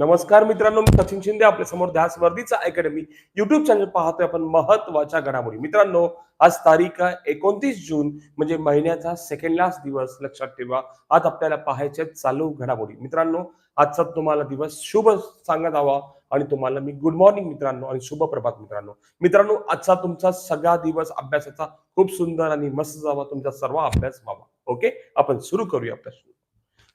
नमस्कार मित्रांनो मी सचिन शिंदे आपल्यासमोर ध्यास वर्दीचा अकॅडमी युट्यूब चॅनल पाहतोय आपण महत्त्वाच्या घडामोडी. मित्रांनो आज तारीख आहे एकोणतीस जून म्हणजे महिन्याचा सेकंड लास्ट दिवस लक्षात ठेवा. आज आपल्याला पाहायचे चालू घडामोडी. मित्रांनो आजचा तुम्हाला दिवस शुभ सांगत हवा आणि तुम्हाला मी गुड मॉर्निंग मित्रांनो आणि शुभ प्रभात मित्रांनो. मित्रांनो आजचा तुमचा सगळा दिवस अभ्यासाचा खूप सुंदर आणि मस्त जावा. तुमचा सर्व अभ्यास व्हावा. ओके? आपण सुरू करूया प्रश्न.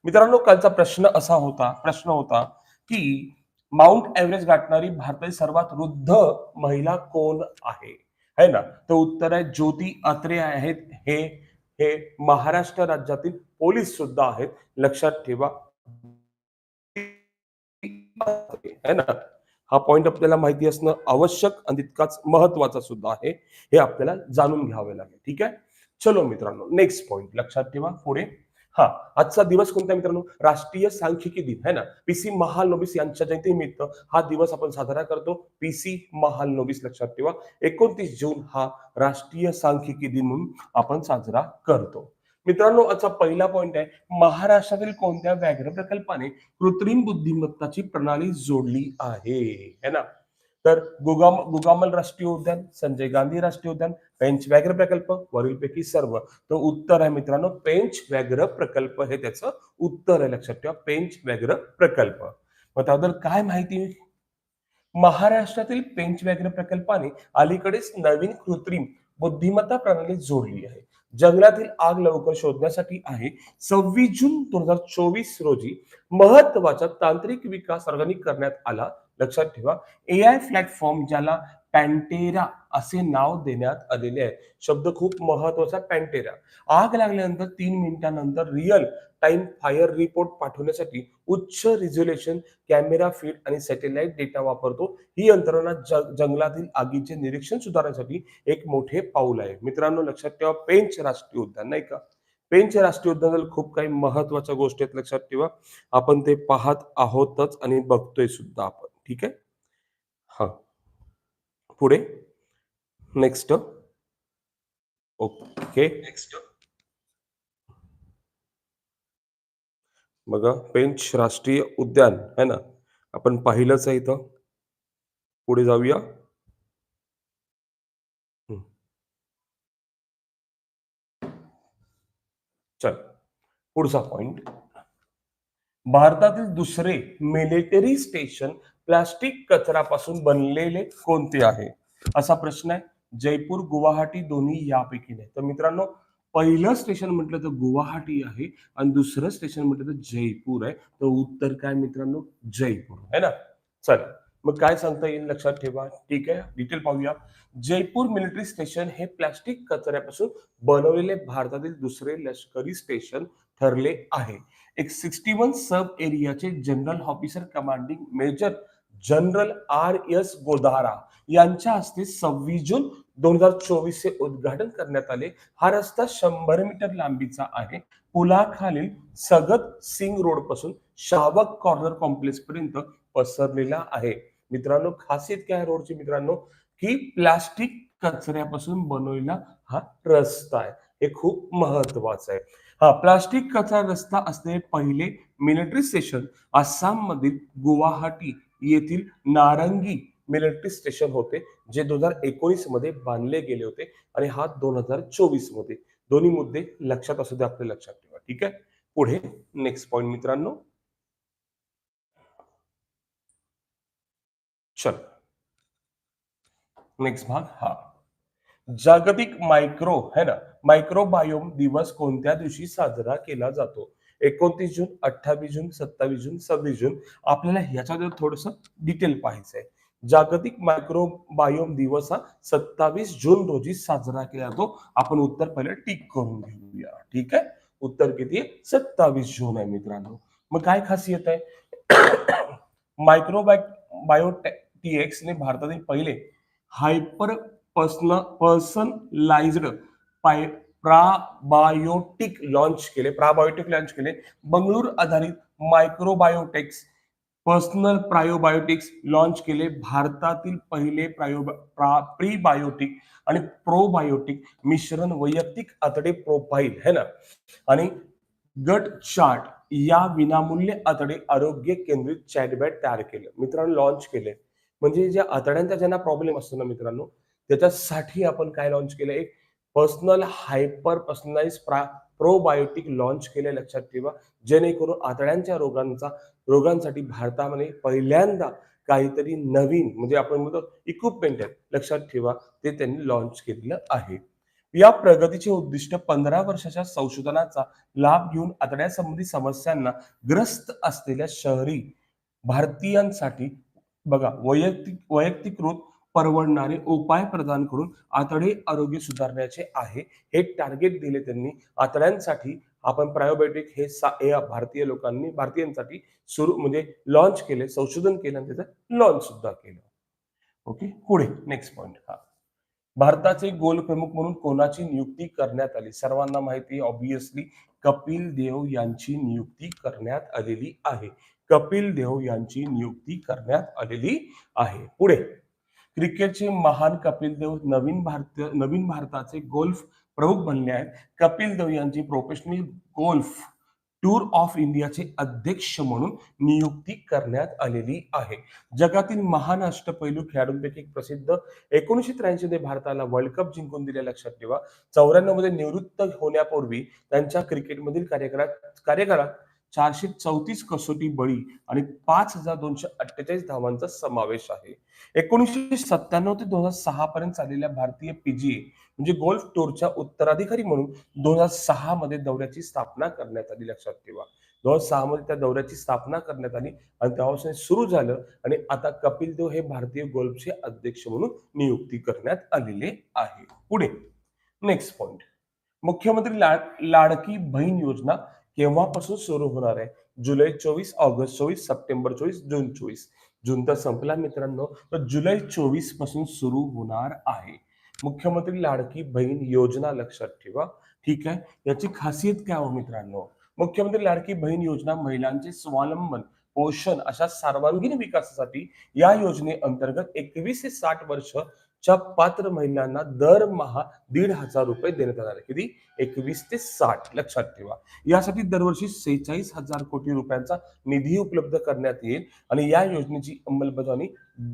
मित्रांनो कालचा प्रश्न असा होता प्रश्न होता की माउंट एव्हरेस्ट गाठणारी भारताची सर्वात वृद्ध महिला कोण आहे? है ना? तर उत्तर आहे ज्योती अत्रे आहेत. हे हे महाराष्ट्र राज्यातील पोलीस सुद्धा आहेत. लक्षात ठेवा. है ना? हा पॉइंट आपल्याला माहिती असणं आवश्यक आणि तितकाच महत्त्वाचा सुद्धा आहे. हे आपल्याला जाणून घ्यावे लागेल. ठीक आहे? चलो मित्रांनो नेक्स्ट पॉइंट लक्षात ठेवा पुढे. हा आजचा दिवस कोणता मित्रांनो? राष्ट्रीय सांख्यिकी दिन है ना? पीसी महालनोबिस यांच्या जयंतीनिमित्त हा दिवस आपण साजरा करतो. पीसी महालनोबिस लक्षात ठेवा. एकोणतीस जून हा राष्ट्रीय सांख्यिकी दिन म्हणून आपण साजरा करतो. मित्रांनो आजचा पहिला पॉइंट आहे महाराष्ट्रातील कोणत्या व्याघ्र प्रकल्पाने कृत्रिम बुद्धिमत्ताची प्रणाली जोडली आहे? है ना? तर गुगाम गुगामल राष्ट्रीय उद्यान संजय गांधी राष्ट्रीय उद्यान पेंच व्याघ्र प्रकल्प वरीलपैकी सर्व. तर उत्तर आहे मित्रांनो पेंच व्याघ्र प्रकल्प हे त्याचं उत्तर आहे लक्षात ठेवा पेंच व्याघ्र प्रकल्प. मग त्याबद्दल काय माहिती? महाराष्ट्रातील पेंच व्याघ्र प्रकल्पाने अलीकडेच नवीन कृत्रिम बुद्धिमत्ता प्रणाली जोडली आहे. जंगलातील आग लवकर शोधण्यासाठी आहे. सव्वीस जून दोन हजार चोवीस रोजी महत्त्वाचा तांत्रिक विकास ऑर्गॅनिक करण्यात आला. लक्षात ठेवा. ए आय प्लॅटफॉर्म ज्याला पॅन्टेरा असे नाव देण्यात आलेले आहे. शब्द खूप महत्त्वाचा पॅन्टेरा आग लागल्यानंतर तीन मिनिटांनंतर रिअल टाइम फायर रिपोर्ट पाठवण्यासाठी उच्च रिझोल्युशन कॅमेरा फीड आणि सॅटेलाइट डेटा वापरतो. ही यंत्रणा जंगलातील आगीचे निरीक्षण सुधारण्यासाठी एक मोठे पाऊल आहे. मित्रांनो लक्षात ठेवा पेंच राष्ट्रीय उद्यान नाही का? पेंच राष्ट्रीय उद्यानात खूप काही महत्त्वाच्या गोष्टी आहेत लक्षात ठेवा. आपण ते पाहत आहोतच आणि बघतोय सुद्धा आपण. ठीक आहे? हा. पुढे. नेक्स्ट ओके नेक्स्ट बघा पेंच राष्ट्रीय उद्यान है ना? आपण पाहिलंच आहे इथं. पुढे जाऊया. चल. पुढचा पॉइंट भारतातील दुसरे मिलिटरी स्टेशन प्लास्टिक कचऱ्यापासून बनलेले कोणते आहे? असा प्रश्न आहे. जयपूर गुवाहाटी दोन्ही यापैकी नाही. तर मित्रांनो पहिलं स्टेशन म्हटलं तर गुवाहाटी आहे आणि दुसरं स्टेशन म्हटलं तर जयपूर आहे. तर उत्तर काय मित्रांनो? जयपूर. आहे ना? चल. मग काय सांगता येईल? लक्षात ठेवा. ठीक आहे. डिटेल पाहूया. जयपूर मिलिटरी स्टेशन हे प्लास्टिक कचऱ्यापासून बनवलेले भारतातील दुसरे लष्करी स्टेशन ठरले आहे. एक sixty one sub एरियाचे general officer commanding major general R S Godara यांच्या हस्ते सव्वीस जून दोन हजार चोवीस चे उद्घाटन करण्यात आले. हा रस्ता शंभर मीटर लांबीचा आहे. पुलाखालील सगत सिंग रोडपासून शावक कॉर्नर कॉम्प्लेक्स पर्यंत पसरलेला आहे. मित्रांनो खासियत काय रोडची मित्रांनो? की प्लास्टिक कचऱ्यापासून बनवलेला हा रस्ता आहे. हे खूप महत्वाचं आहे. हा प्लास्टिक कचरा रस्ता असलेले पहिले मिलिटरी स्टेशन. आसाम मधील गुवाहाटी येथील नारंगी मिलिटरी स्टेशन होते जे दोन हजार एकोणीसमध्ये बांधले गेले होते आणि हा दोन हजार चोवीसमध्ये. दोन्ही मुद्दे लक्षात असू दे आपल्या लक्षात ठेवा. ठीक आहे? पुढे नेक्स्ट पॉइंट मित्रांनो. चल. नेक्स्ट भाग हा. जागतिक मायक्रो है ना? मायक्रोबायोम दिवस कोणत्या दिवशी साजरा केला जातो? एकोणतीस जून अठ्ठावीस जून सत्तावीस जून सव्वीस जून. आपल्याला ह्याच्याबद्दल थोडस डिटेल पाहायचं आहे जागतिक मायक्रोबायोम दिवस हा सत्तावीस जून रोजी साजरा केला जातो. आपण उत्तर पहिले टिक करून घेऊया. ठीक आहे? उत्तर किती आहे? सत्तावीस जून आहे मित्रांनो. मग काय खासियत आहे? मायक्रोबाय बायोटीएक्स ने भारतातील पहिले हायपर पर्सन पर्सनलाइज्ड पाय प्राबायोटिक लॉन्च केले प्राबायोटिक लॉन्च केले. बंगळूर आधारित मायक्रोबायोटेक्स पर्सनल प्रायोबायोटिक्स लॉन्च केले. भारतातील पहिले प्रायो प्रीबायोटिक आणि प्रोबायोटिक मिश्रण वैयक्तिक आतडे प्रोफाईल है ना? आणि गट चार्ट या विनामूल्य आतडे आरोग्य केंद्रित चॅटबॅट तयार केलं. मित्रांनो लॉन्च केले. म्हणजे ज्या आतड्यांचा ज्यांना प्रॉब्लेम असतो ना मित्रांनो त्याच्यासाठी आपण काय लॉन्च केलं? एक personal hyper personalise probiotic launch केले लक्षात ठेवा. जेणेकरून आतड्यांच्या रोगांचा रोगांसाठी भारतामध्ये पहिल्यांदा काहीतरी नवीन म्हणजे आपण म्हणतो इक्विपमेंट आहे लक्षात ठेवा ते त्यांनी लॉन्च केलेलं आहे. या प्रगतीचे उद्दिष्ट पंधरा वर्षाच्या संशोधनाचा लाभ घेऊन आतड्यासंबंधी समस्यांना ग्रस्त असलेल्या शहरी भारतीयांसाठी बघा वैयक्तिक वैयक्तिकृत परवडणारे उपाय प्रदान करून आतडे आरोग्य सुधारण्याचे आहे. हे टार्गेट दिले त्यांनी. आतड्यांसाठी आपण प्रायोबायोटिक हे सा भारतीय लोकांनी भारतीयांसाठी सुरू म्हणजे लॉन्च केले संशोधन केलं आणि त्याचं लॉन्च सुद्धा केलं. ओके पुढे नेक्स्ट पॉइंट हा. भारताचे गोल प्रमुख म्हणून कोणाची नियुक्ती करण्यात आली? सर्वांना माहिती ऑब्विसली कपिल देव यांची नियुक्ती करण्यात आलेली आहे. कपिल देव यांची नियुक्ती करण्यात आलेली आहे. पुढे. क्रिकेटचे महान कपिल देव नवीन भारतीय नवीन भारताचे गोल्फ प्रमुख बनले आहेत. कपिल देव यांची प्रोफेशनल गोल्फ टूर ऑफ इंडियाचे अध्यक्ष म्हणून नियुक्ती करण्यात आलेली आहे. जगातील महान अष्टपैलू खेळाडूंपैकी एक प्रसिद्ध एकोणीशे त्र्याऐंशी मध्ये भारताला वर्ल्ड कप जिंकून दिल्या लक्षात ठेवा. चौऱ्याण्णवमध्ये निवृत्त होण्यापूर्वी त्यांच्या क्रिकेटमधील कार्यकाळात कार्यकाळात चारशे चौतीस कसोटी बळी आणि पाच हजार दोनशे अठ्ठेचाळीस धावांचा समावेश आहे. एकोणीसशे सत्त्याण्णव ते दोन हजार सहा पर्यंत चाललेल्या भारतीय पीजीए म्हणजे गोल्फ टूरच्या उत्तराधिकारी म्हणून दोन हजार सहा मध्ये दौऱ्याची स्थापना करण्यात आली. लक्षात ठेवा. दोन हजार सहा मध्ये त्या दौऱ्याची स्थापना करण्यात आली आणि तेव्हापासून सुरू झालं आणि आता कपिल देव हे भारतीय गोल्फचे अध्यक्ष म्हणून नियुक्ती करण्यात आलेले आहे. पुढे नेक्स्ट पॉइंट मुख्यमंत्री लाड लाडकी बहीण योजना केव्हापासून सुरू होणार आहे जुलै चोवीस ऑगस्ट चोवीस सप्टेंबर चोवीस जून चोवीस जून तर संपला मित्रांनो। तर जुलै चोवीसपासून सुरू होणार आहे। मुख्यमंत्री लाडकी बहीण योजना लक्षात ठेवा। ठीक आहे? याची खासियत काय हो मित्रांनो? मुख्यमंत्री लाडकी बहीण योजना महिलांचे स्वावलंबन पोषण अशा सर्वांगीण विकासासाठी या योजनेअंतर्गत एकवीस ते साठ वर्ष च्या पात्र महिलांना दरमहा दीड हजार रुपये देण्यात येणार आहे. किती? एकवीस ते साठ. लक्षात ठेवा. यासाठी दरवर्षी सेहेचाळीस हजार कोटी रुपयांचा निधी उपलब्ध करण्यात येईल आणि या योजनेची अंमलबजावणी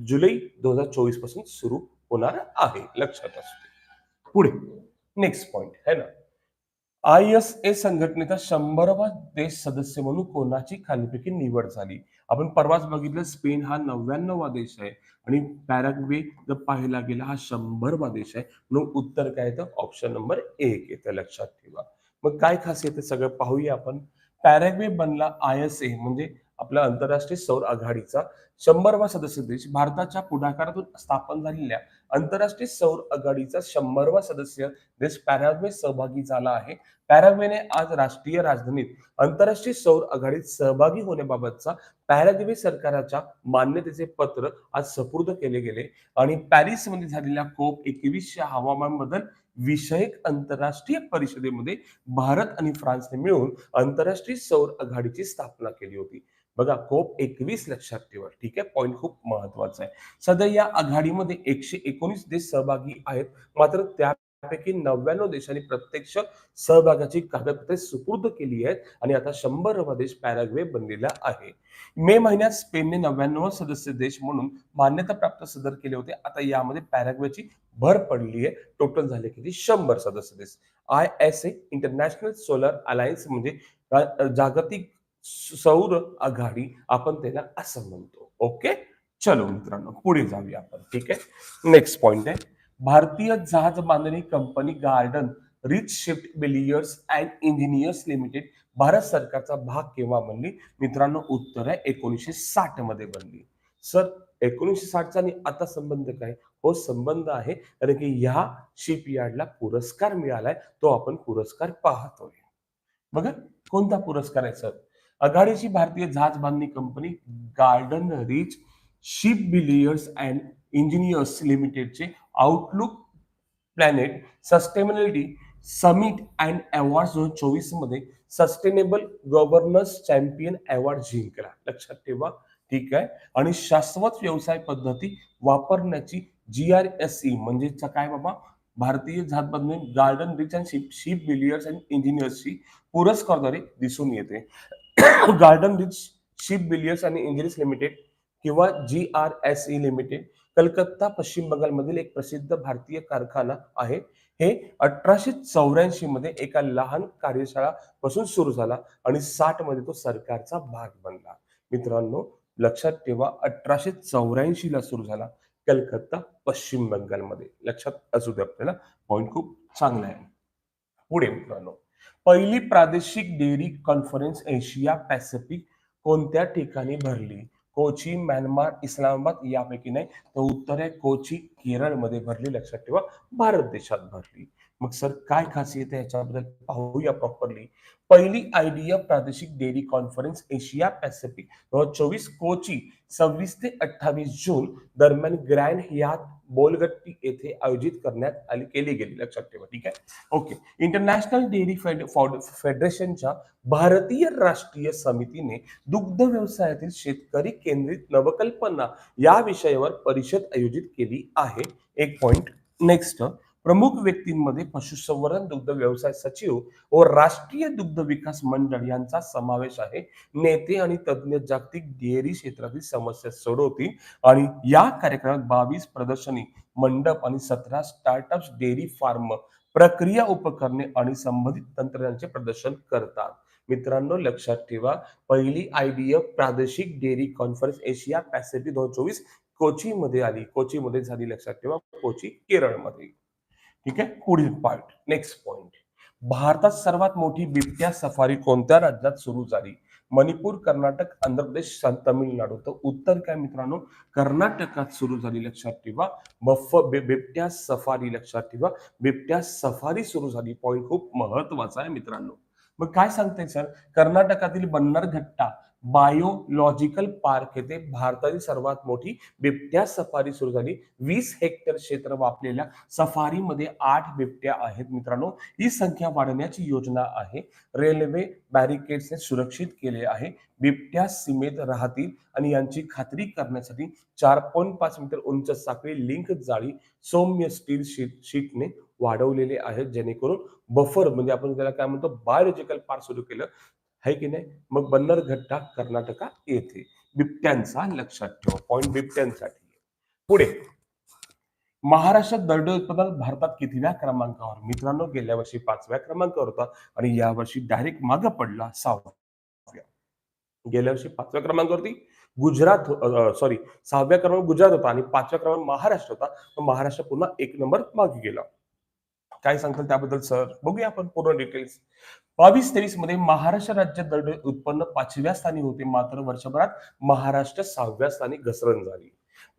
जुलै दोन हजार चोवीसपासून सुरू होणार आहे. लक्षात असू दे. पुढे. नेक्स्ट पॉइंट है ना? आय एस ए संघटनेचा शंभरवा देश सदस्य म्हणून कोणाची खालीपैकी निवड झाली? आपण परवाच बघितलं स्पेन हा नव्याण्णववा देश आहे. आणि पॅराग्वे जर पाहायला गेला हा शंभरवा देश आहे. म्हणून उत्तर काय येतं? ऑप्शन नंबर एक येतं. लक्षात ठेवा. मग काय खासियत आहे सगळं पाहूया आपण. पॅराग्वे बनला आय एस ए म्हणजे आपला आंतरराष्ट्रीय सौर आघाडीचा. शंभरवा सदस्य देश भारताच्या पुढाकारातून स्थापन झालेल्या आंतरराष्ट्रीय सौर आघाडीचा शंभरवा सदस्य देश पॅराग्वे सहभागी झाला आहे. पॅराग्वेने आज राष्ट्रीय राजधानीत आंतरराष्ट्रीय सौर आघाडीत सहभागी होण्याबाबतचा पॅराग्वे सरकारच्या मान्यतेचे पत्र आज सपूर्द केले गेले आणि पॅरिसमध्ये झालेल्या कोप एकवीसच्या हवामान बदल विषयक आंतरराष्ट्रीय परिषदेमध्ये भारत आणि फ्रान्सने मिळून आंतरराष्ट्रीय सौर आघाडीची स्थापना केली होती. बघा कोप एकवीस लक्षात ठेवा. ठीक आहे? पॉईंट खूप महत्त्वाचा आहे. सध्या या आघाडीमध्ये एकशे एकोणीस देश सहभागी आहेत. मात्र त्यापैकी नव्याण्णव देशांनी प्रत्यक्ष सहभागाची कागदपत्रे सुपूर्द केली आहेत आणि आता शंभरवा देश पॅराग्वे बनलेला आहे. मे महिन्यात स्पेनने नव्याण्णव सदस्य देश म्हणून मान्यता प्राप्त सदर केले होते. आता यामध्ये पॅराग्वेची भर पडली आहे. टोटल झाले किती? शंभर सदस्य देश. I S A International Solar Alliance म्हणजे जागतिक सौर आघाडी आपण त्याला असं म्हणतो. ओके चलो मित्रांनो पुढे जाऊया आपण. ठीक आहे? नेक्स्ट पॉइंट आहे. भारतीय जहाज बांधणी company Garden Reach shipbuilders and engineers limited Bharat सरकारचा भाग केव्हा बनली? मित्रांनो उत्तर आहे एकोणीसशे साठमध्ये बनली. सर एकोणीसशे साठचा आणि आता संबंध काय? हो संबंध आहे. कारण की ह्या शिपयार्डला पुरस्कार मिळालाय तो आपण पुरस्कार पाहतोय. बघा कोणता पुरस्कार आहे सर? आघाडीची भारतीय जहाज बांधणी company Garden Reach shipbuilders and engineers लिमिटेडचे Outlook Planet Sustainability Summit and Award दोन हजार चोवीसमध्ये सस्टेनेबल गव्हर्नन्स चॅम्पियन अवॉर्ड जिंकला. लक्षात ठेवा ठीक आहे? आणि शाश्वत व्यवसाय पद्धती वापरण्याची जी आर एस ई म्हणजे काय बाबा? भारतीय जहाजबांधणी Garden Reach and ship ship builders and इंजिनियर्सची पुरस्कारद्वारे दिसून येते. गार्डन रिच शिप बिलियर्स आणि इंजिनियर्स लिमिटेड किंवा G R S E limited Calcutta पश्चिम बंगालमधील एक प्रसिद्ध भारतीय कारखाना आहे. हे अठराशे चौऱ्याऐंशी मध्ये एका लहान कार्यशाळा पासून सुरू झाला आणि साठमध्ये तो सरकारचा भाग बनला. मित्रांनो लक्षात ठेवा अठराशे चौऱ्याऐंशी ला सुरू झाला कलकत्ता पश्चिम बंगालमध्ये. लक्षात असू दे आपल्याला पॉइंट खूप चांगला आहे. पुढे मित्रांनो. पहिली प्रादेशिक डेअरी कॉन्फरन्स एशिया पॅसिफिक कोणत्या ठिकाणी भरली? कोची म्यानमार इस्लामाबाद यापैकी नाही तर उत्तर आहे कोची केरळमध्ये भरली लक्षात ठेवा भारत देशात भरली. मग सर काय खासियत आहे याच्याबद्दल पाहूया प्रॉपरली पहिली आयडिया प्रादेशिक डेअरी कॉन्फरन्स एशिया पॅसिफिक दोन हजार चोवीस कोची सव्वीस ते अठ्ठावीस जून दरम्यान ग्रँड ह्यात बोलगट्टी येथे आयोजित करण्यात आली केली गेली. लक्षात ठेवा ठीक आहे? ओके इंटरनॅशनल डेअरी फेडरेशनच्या भारतीय राष्ट्रीय समितीने दुग्ध व्यवसायातील शेतकरी केंद्रित नवकल्पना या विषयावर परिषद आयोजित केली आहे. एक पॉइंट नेक्स्ट प्रमुख व्यक्तींमध्ये पशुसंवर्धन दुग्ध व्यवसाय सचिव व राष्ट्रीय दुग्ध विकास मंडळ यांचा समावेश आहे. नेते आणि तज्ज्ञ जागतिक डेअरी क्षेत्रातील समस्या सोडवतील आणि या कार्यक्रमात बावीस प्रदर्शनी मंडप आणि सतरा स्टार्टअप्स डेअरी फार्म प्रक्रिया उपकरणे आणि संबंधित तंत्रज्ञानाचे प्रदर्शन करतात. मित्रांनो लक्षात ठेवा पहिली आयडीएफ प्रादेशिक डेअरी कॉन्फरन्स एशिया पॅसिफिक दोन चोवीस कोची मध्ये आली. कोची मध्ये झाली लक्षात ठेवा कोची केरळमध्ये. ठीक आहे? पुढील पॉइंट नेक्स्ट पॉइंट भारतात सर्वात मोठी बिबट्या सफारी कोणत्या राज्यात सुरू झाली? मणिपूर कर्नाटक आंध्र प्रदेश तामिळनाडू. तर उत्तर काय मित्रांनो? कर्नाटकात सुरू झाली लक्षात ठेवा. बफ बिबट्या सफारी लक्षात ठेवा. बिबट्या सफारी सुरू झाली. पॉइंट खूप महत्त्वाचा आहे मित्रांनो. मग काय सांगताय सर कर्नाटकातील बन्नरघट्टा बायोलॉजिकल पार्क येथे भारतातील सर्वात मोठी बिबट्या सफारी सुरू झाली. वीस हेक्टर क्षेत्र व्यापलेल्या सफारीमध्ये आठ बिबट्या आहेत मित्रांनो. ही संख्या वाढवण्याची योजना आहे. रेल्वे बॅरिकेड्सने सुरक्षित केले आहे. बिबट्या सीमेत राहतील आणि यांची खात्री करण्यासाठी चार पॉईंट पाच मीटर उंच साखळी लिंक जाळी सौम्य स्टील शीट शीटने वाढवलेले आहेत. जेणेकरून बफर म्हणजे आपण त्याला काय म्हणतो बायोलॉजिकल पार्क सुरू केलं है की नाही? मग बन्नर घट्टा कर्नाटका येथे बिबट्यांचा लक्षात ठेवा. पॉइंट बिबट्यांसाठी. पुढे. महाराष्ट्रात दरडोई उत्पादन भारतात कितव्या क्रमांकावर? मित्रांनो गेल्या वर्षी पाचव्या क्रमांकावर होता आणि यावर्षी डायरेक्ट मागं पडला सहाव्या. गेल्या वर्षी पाचव्या क्रमांकावरती गुजरात सॉरी सहाव्या क्रमांक गुजरात होता आणि पाचव्या क्रमांक महाराष्ट्र होता. तर महाराष्ट्र पुन्हा एक नंबर मागे गेला. काय सांगताल त्याबद्दल सर? बघूया आपण पूर्ण डिटेल्स बावीस तेवीसमध्ये महाराष्ट्र राज्यात दरड उत्पन्न पाचव्या स्थानी होते मात्र वर्षभरात महाराष्ट्र सहाव्या स्थानी घसरण झाली.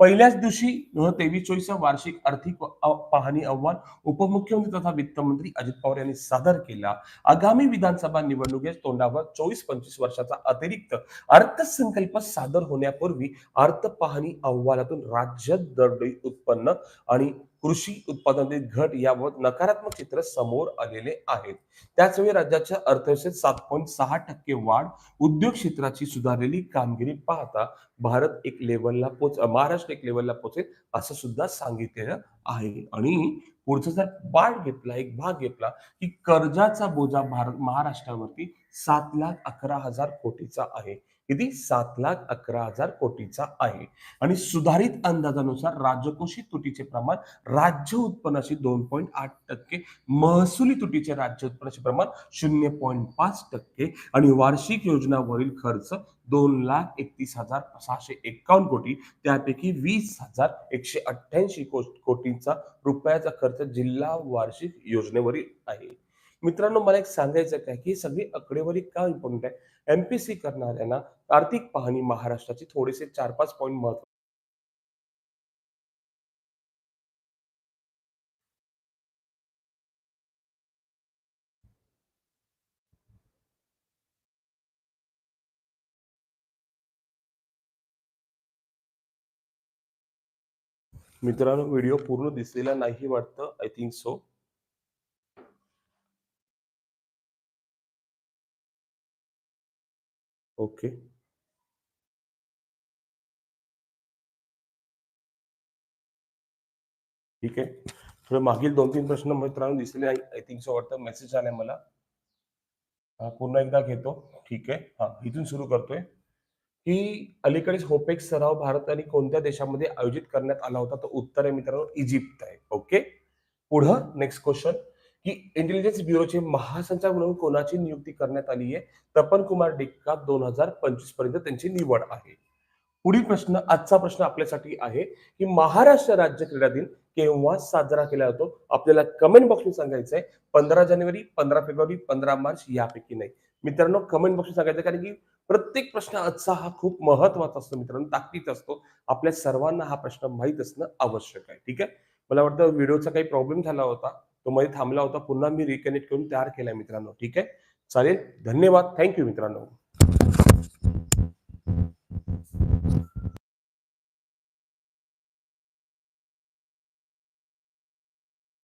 पहिल्याच दिवशी दोन हजार तेवीस चोवीसच्या वार्षिक आर्थिक पाहणी अहवाल उपमुख्यमंत्री तथा वित्तमंत्री अजित पवार यांनी सादर केला. आगामी विधानसभा निवडणुकीत तोंडावर चोवीस पंचवीस वर्षाचा अतिरिक्त अर्थसंकल्प सादर होण्यापूर्वी अर्थ पाहणी अहवालातून राज्य दरडोई उत्पन्न आणि कृषी उत्पादनातील घट याबाबत नकारात्मक चित्र समोर आलेले आहेत. त्याचवेळी राज्याच्या अर्थव्यवस्थेत सात पॉईंट सहा टक्के वाढ उद्योग क्षेत्राची सुधारलेली कामगिरी पाहता भारत एक लेवलला पोच महाराष्ट्र एक लेवलला पोचेल असं सुद्धा सांगितलेलं आहे. आणि पुढचा जर पाठ घेतला एक भाग घेतला की कर्जाचा बोजा भारत महाराष्ट्रावरती सात लाख अकरा हजार कोटीचा आहे. किती? सात लाख अकरा हजार कोटीचा आहे. आणि सुधारित अंदाजानुसार राजकोषी तुटीचे प्रमाण राज्य उत्पन्नाशी दोन पॉईंट आठ टक्के महसुली तुटीचे राज्य उत्पन्नाचे प्रमाण शून्य पॉईंट पाच टक्के आणि वार्षिक योजनावरील खर्च दोन लाख एकतीस हजार सहाशे एक्कावन्न कोटी. त्यापैकी वीस हजार एकशे अठ्ठ्याऐंशी कोटींचा रुपयाचा खर्च जिल्हा वार्षिक योजनेवरील आहे. मित्रांनो मला एक सांगायचं काय की सगळी आकडेवारी का इम्पॉर्टंट आहे? एमपीसी करणाऱ्यांना आर्थिक पाहणी महाराष्ट्राची थोडेसे चार पाच पॉईंट महत्त्व मित्रांनो व्हिडिओ पूर्ण दिसलेला नाही वाटतं आय थिंक सो ओके ठीक आहे. थोडे मागील दोन तीन प्रश्न मित्रांनो दिसले आय थिंक सो वाटतं. मेसेज आलाय मला. पुन्हा एकदा घेतो. ठीक आहे. हा इथून सुरू करतोय. की अलीकडेच होपेक्स सराव भारत आणि कोणत्या देशामध्ये आयोजित करण्यात आला होता? तो उत्तर आहे मित्रांनो इजिप्त आहे. ओके? पुढं नेक्स्ट क्वेश्चन की इंटेलिजन्स ब्युरोचे महासंचालक म्हणून कोणाची नियुक्ती करण्यात आली आहे? तपन कुमार डिक्का दोन हजार पंचवीसपर्यंत त्यांची निवड आहे. पुढील प्रश्न आजचा प्रश्न आपल्यासाठी आहे की महाराष्ट्र राज्य क्रीडा दिन केव्हा साजरा केला जातो? आपल्याला कमेंट बॉक्समध्ये सांगायचं आहे पंधरा जानेवारी पंधरा फेब्रुवारी पंधरा मार्च यापैकी नाही. मित्रांनो कमेंट बॉक्समध्ये सांगायचं आहे, कारण की प्रत्येक प्रश्न आजचा हा खूप महत्त्वाचा असतो मित्रांनो ताकदीचा असतो. आपल्या सर्वांना हा प्रश्न माहीत असणं आवश्यक आहे. ठीक आहे? मला वाटतं व्हिडिओचा काही प्रॉब्लेम झाला होता. तो मध्ये थांबला होता. पुन्हा मी रिकनेक्ट करून तयार केलाय मित्रांनो. ठीक आहे? चालेल? धन्यवाद. थँक्यू मित्रांनो.